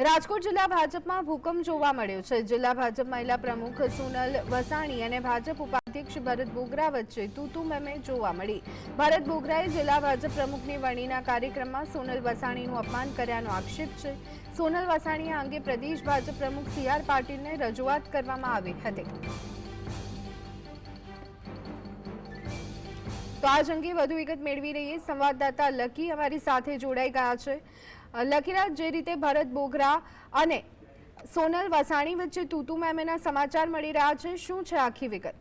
રાજકોટ જિલ્લા ભાજપમાં ભૂકંપ જોવા મળ્યો છે. જિલ્લા ભાજપ મહિલા પ્રમુખ સોનલ વસાણી અને ભાજપ ઉપાધ્યક્ષ ભરત બોગરા વચ્ચે તૂતુ મેમે જોવા મળી. ભરત બોગરાએ જિલ્લા ભાજપ પ્રમુખની વરણીના કાર્યક્રમમાં સોનલ વસાણીનું અપમાન કર્યાનો આક્ષેપ છે. સોનલ વસાણી આ અંગે પ્રદેશ ભાજપ પ્રમુખ સી આર પાટીલને રજૂઆત કરવામાં આવી હતી. તો આજ અંગે વધુ વિગત મેળવી રહીએ. સંવાદદાતા લકી અમારી સાથે જોડાઈ ગયા છે. લકીરાજ જે રીતે ભરત બોગરા અને સોનલ વસાણી વચ્ચે તૂતુ મેમેના સમાચાર મળી રહ્યા છે. શું છે આખી વિગત?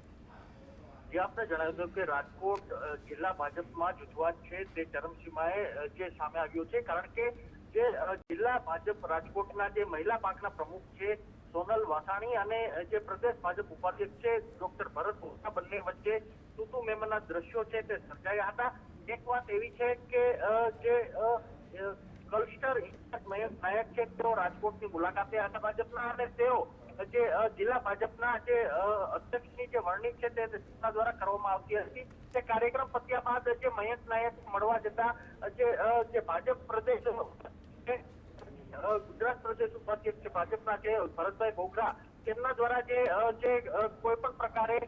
જે આપને જણાવ્યું હતું કે રાજકોટ જિલ્લા ભાજપમાં જૂથવાદ છે તે ચરમસીમાએ જે સામે આવ્યો છે. કારણ કે જે જિલ્લા ભાજપ રાજકોટના જે મહિલા પાંખના પ્રમુખ છે સોનલ વાસાણી અને જે પ્રદેશ ભાજપ ઉપાધ્યક્ષ છે ડોક્ટર ભરત બોગરા બંને વચ્ચે તૂતુ દ્રશ્યો છે તે સર્જાયા હતા. એક વાત એવી છે કે જે કલ્સ્ટર મયંક નાયક છે, તેઓ રાજકોટની મુલાકાતે હતા ભાજપના અને તેઓ જે જિલ્લા ભાજપના જે અધ્યક્ષની જે વરણી છે તે તેમના દ્વારા કરવામાં આવતી હતી. તે કાર્યક્રમ પત્યા બાદ જે મયંક નાયક મળવા જતા, જે ભાજપ પ્રદેશ ગુજરાત પ્રદેશ ઉપાધ્યક્ષ ભાજપના છે ભરતભાઈ બોગરા તેમના દ્વારા જે જે કોઈ પણ પ્રકારે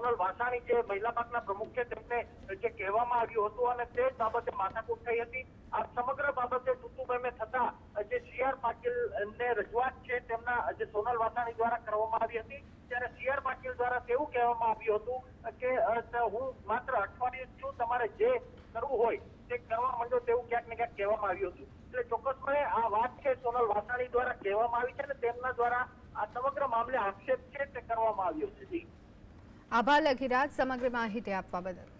સોનલ વાસાણી જે મહિલા પાકના પ્રમુખ છે, તેમને જે કહેવામાં આવ્યું હતું અને તે બાબતે માથાકૂટ થઈ હતી. આ સમગ્ર બાબતે ટૂંકુમેમે થતા જે સી આર પાટીલ ને રજૂઆત છે, તેમના જે સોનલ વાસાણી દ્વારા કરવામાં આવી હતી. ત્યારે સી આર પાટીલ દ્વારા તેવું કહેવામાં આવ્યું હતું કે હું માત્ર અઠવાડિયું છું, તમારે જે કરવું હોય તે કરવા માંડો તેવું ક્યાંક ને ક્યાંક કહેવામાં આવ્યું હતું. એટલે ચોક્કસપણે આ વાત છે સોનલ વાસાણી દ્વારા કહેવામાં આવી છે અને તેમના દ્વારા આ સમગ્ર મામલે આક્ષેપ છે તે કરવામાં આવ્યો છે. આભાર લખીરાજ. સમગ્ર માહિતી આપવા બદલ.